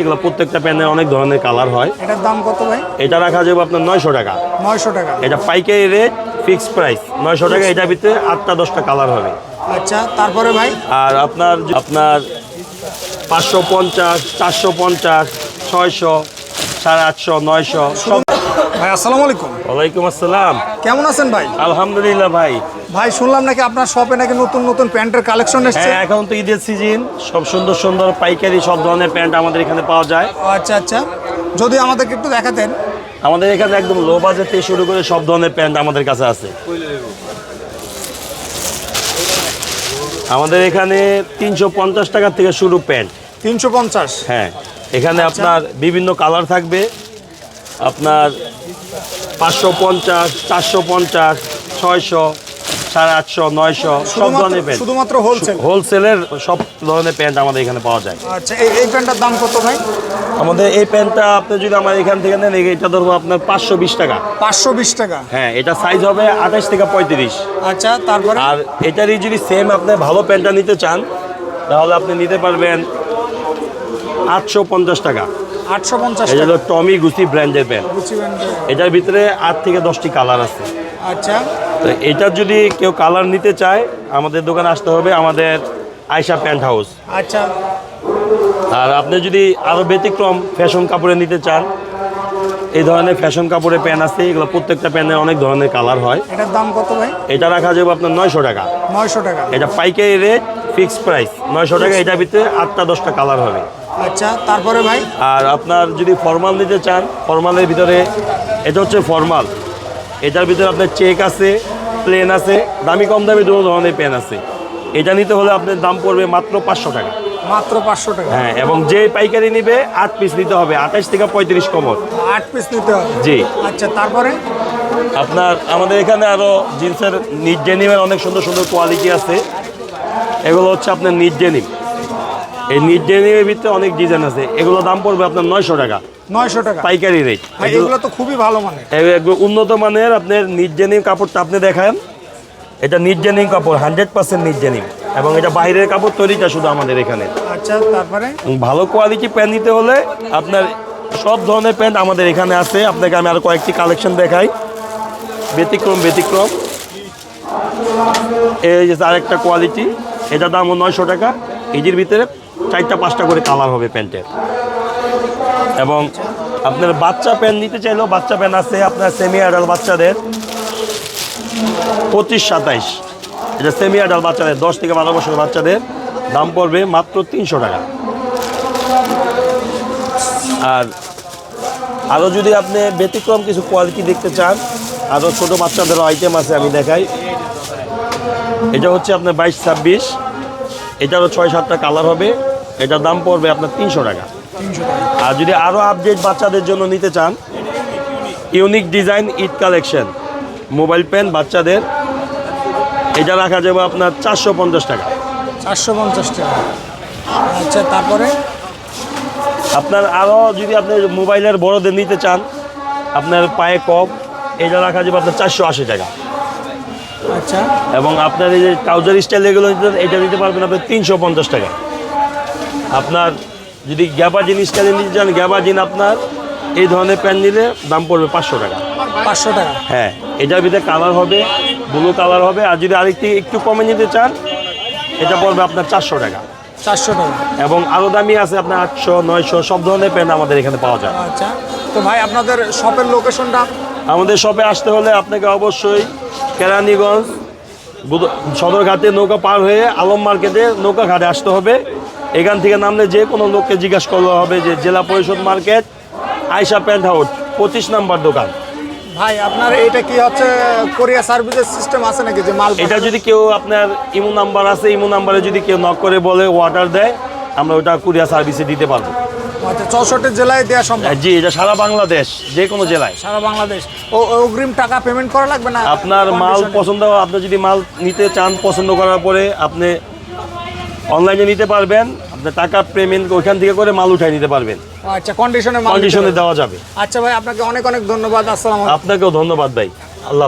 এগুলো প্রত্যেকটা প্যান্টের অনেক ধরনের কালার হয়। এটার দাম কত ভাই? এটা রাখা যাবে আপনার নয়শো টাকা। নয়শো টাকা। এটা পাইকারি রেট ফিক্স প্রাইস নয়শো টাকা এটার ভিতরে আটটা দশটা কালার হবে। আচ্ছা তারপরে ভাই? আর আপনার আপনার পাঁচশো পঞ্চাশ চারশো পঞ্চাশ ছয়শো সাড়ে আটশো নয়শো সব ভাই আসসালামু আলাইকুম। ওয়ালাইকুম আসসালাম। কেমন আছেন ভাই? আলহামদুলিল্লাহ ভাই। ভাই শুনলাম নাকি আপনার শপে নাকি নতুন নতুন প্যান্টের কালেকশন এসেছে? হ্যাঁ এখন তো ঈদের সিজন সব সুন্দর সুন্দর পাইকারি সব ধরনের প্যান্ট আমাদের এখানে পাওয়া যায়। আচ্ছা আচ্ছা। যদি আমাদেরকে একটু দেখাতেন। আমাদের এখানে একদম লো বাজেট থেকে শুরু করে সব ধরনের প্যান্ট আমাদের কাছে আছে। আমাদের এখানে তিনশো পঞ্চাশ টাকা থেকে শুরু প্যান্ট। তিনশো পঞ্চাশ? হ্যাঁ এখানে আপনার বিভিন্ন কালার থাকবে। আপনার পাঁচশো পঞ্চাশ চারশো পঞ্চাশ ছয়শো সাড়ে আটশো নয়শো সব ধরনের প্যান্ট শুধুমাত্র হোলসেল হোলসেলের সব ধরনের প্যান্ট আমাদের এখানে পাওয়া যায়। আচ্ছা এই প্যান্টটার দাম কত ভাই? আমাদের এই প্যান্টটা আপনি যদি আমার এখান থেকে নেন এটা ধরবো আপনার পাঁচশো বিশ টাকা। পাঁচশো বিশ টাকা? হ্যাঁ এটা সাইজ হবে আঠাশ থেকে পঁয়ত্রিশ। আচ্ছা তারপরে? আর এটারই যদি সেম আপনি ভালো প্যান্টটা নিতে চান তাহলে আপনি নিতে পারবেন আটশো পঞ্চাশ টাকা। আটশো পঞ্চাশ এটা হলো টমি গুচি ব্র্যান্ডের প্যান্ট। এটার ভিতরে আট থেকে দশটি কালার আছে। আচ্ছা। তো এটার যদি কেউ কালার নিতে চায় আমাদের দোকানে আসতে হবে আমাদের আয়সা প্যান্ট হাউস আচ্ছা। আর আপনি যদি আরও ব্যতিক্রম ফ্যাশন কাপড়ে নিতে চান এই ধরনের ফ্যাশন কাপড়ের প্যান্ট আছে এগুলো প্রত্যেকটা প্যান্টের অনেক ধরনের কালার হয়। এটার দাম কত ভাই? এটা রাখা যাবে আপনার নয়শো টাকা। নয়শো টাকা। এটা পাইকারি রেট ফিক্স প্রাইস নয়শো টাকা এটার ভিতরে আটটা দশটা কালার হবে। আচ্ছা তারপরে ভাই? আর আপনার যদি ফর্মাল নিতে চান ফর্মালের ভিতরে এটা হচ্ছে ফর্মাল এটার ভিতরে আপনার চেক আছে প্লেন আছে দামি কম দামি দু ধরনের পেন আছে। এটা নিতে হলে আপনার দাম পড়বে মাত্র পাঁচশো টাকা। মাত্র পাঁচশো টাকা। হ্যাঁ এবং যে পাইকারি নিবে আট পিস নিতে হবে আঠাশ থেকে পঁয়ত্রিশ কমর। আট পিস নিতে হবে? জি। আচ্ছা তারপরে? আপনার আমাদের এখানে আরও জিন্সের নিট ডেনিমের অনেক সুন্দর সুন্দর কোয়ালিটি আছে। এগুলো হচ্ছে আপনার নিট ডেনিম এই নিট ডেনিমের ভিতরে অনেক ডিজাইন আছে। এগুলো দাম পড়বে আপনার নয়শো টাকা। নয়শো টাকা। পাইকারি রেট ভাই এগুলো তো খুবই ভালো এগুলো উন্নত মানের আপনার কাপড়টা আপনি দেখান। এটা কাপড় হান্ড্রেড পার্সেন্ট নিট এবং এটা বাইরের কাপড় তৈরিটা শুধু আমাদের এখানে। আচ্ছা তারপরে? ভালো কোয়ালিটি প্যান্ট নিতে হলে আপনার সব ধরনের প্যান্ট আমাদের এখানে আছে। আপনাকে আমি আরও কয়েকটি কালেকশন দেখাই। ব্যতিক্রম ব্যতিক্রম। এই যে আরেকটা কোয়ালিটি এটা দাম নয়শো টাকা। এটির ভিতরে চারটা পাঁচটা করে কালার হবে প্যান্টের এবং আপনার বাচ্চা প্যান্ট নিতে চাইলেও বাচ্চা প্যান্ট আছে, আপনার সেমি অ্যাডাল বাচ্চাদের পঁচিশ সাতাইশ। এটা সেমি অ্যাডাল বাচ্চাদের, দশ থেকে বারো বছর বাচ্চাদের দাম পড়বে মাত্র তিনশো টাকা। আর আরও যদি আপনি ব্যতিক্রম কিছু কোয়ালিটি দেখতে চান আরও ছোটো বাচ্চাদেরও আইটেম আছে, আমি দেখাই। এটা হচ্ছে আপনার বাইশ ছাব্বিশ। এটারও ছয় সাতটা কালার হবে। এটার দাম পড়বে আপনার তিনশো টাকা। আর যদি আরও আপডেট বাচ্চাদের জন্য নিতে চান ইউনিক ডিজাইন ইট কালেকশন মোবাইল পেন বাচ্চাদের এটা রাখা যাবে আপনার চারশো পঞ্চাশ টাকা। চারশো পঞ্চাশ টাকা। আচ্ছা তারপরে? আপনার আরও যদি আপনি মোবাইলের বড়দের নিতে চান আপনার পায়ে কপ এটা রাখা যাবে আপনার চারশো আশি টাকা। আচ্ছা। এবং আপনার এই যে ট্রাউজার স্টাইল এগুলো নিতে এটা নিতে পারবেন আপনার তিনশো পঞ্চাশ টাকা। আপনার যদি গ্যাবাজিন স্টাইলে নিতে চান গ্যাবাজিন আপনার এই ধরনের প্যান্ট নিলে দাম পড়বে পাঁচশো টাকা। পাঁচশো টাকা। হ্যাঁ এটার ভিতরে কালার হবে ব্লু কালার হবে আর যদি আরেকটি একটু কমে নিতে চান এটা পড়বে আপনার চারশো টাকা। চারশো টাকা। এবং আরও দামি আছে আপনার আটশো নয়শো সব ধরনের প্যান্ট আমাদের এখানে পাওয়া যায়। আচ্ছা তো ভাই আপনাদের শপের লোকেশনটা? আমাদের শপে আসতে হলে আপনাকে অবশ্যই কেরানীগঞ্জ সদরঘাটে নৌকা পার হয়ে আলম মার্কেটে নৌকা ঘাটে আসতে হবে। এখান থেকে নামলে যে কোনো লোককে জিজ্ঞাসা করলে হবে যে জেলা পরিষদ মার্কেট আয়সা প্যান্ট হাউস পঁচিশ নাম্বার দোকান। ভাই আপনার এটা কি হচ্ছে কোরিয়া সার্ভিসের সিস্টেম আছে নাকি যে মাল এটা যদি কেউ আপনার ইমো নাম্বার আছে ইমো নাম্বারে যদি কেউ নক করে বলে অর্ডার দেয় আমরা ওটা কুরিয়ার সার্ভিসে দিতে পারব। আচ্ছা চৌষট্টি জেলায় দেওয়া সম্ভব? জি এটা সারা বাংলাদেশ যে কোনো জেলায়। সারা বাংলাদেশ। ও অগ্রিম টাকা পেমেন্ট করা লাগবে না আপনার মাল পছন্দ আপনি যদি মাল নিতে চান পছন্দ করার পরে আপনি অনলাইনে নিতে পারবেন। আপনার টাকা পেমেন্ট ওইখান থেকে করে মাল উঠাই নিতে পারবেন। আচ্ছা কন্ডিশনে কন্ডিশনে দেওয়া যাবে। আচ্ছা ভাই আপনাকে অনেক অনেক ধন্যবাদ আসসালাম আপনাকেও ধন্যবাদ ভাই। আল্লাহ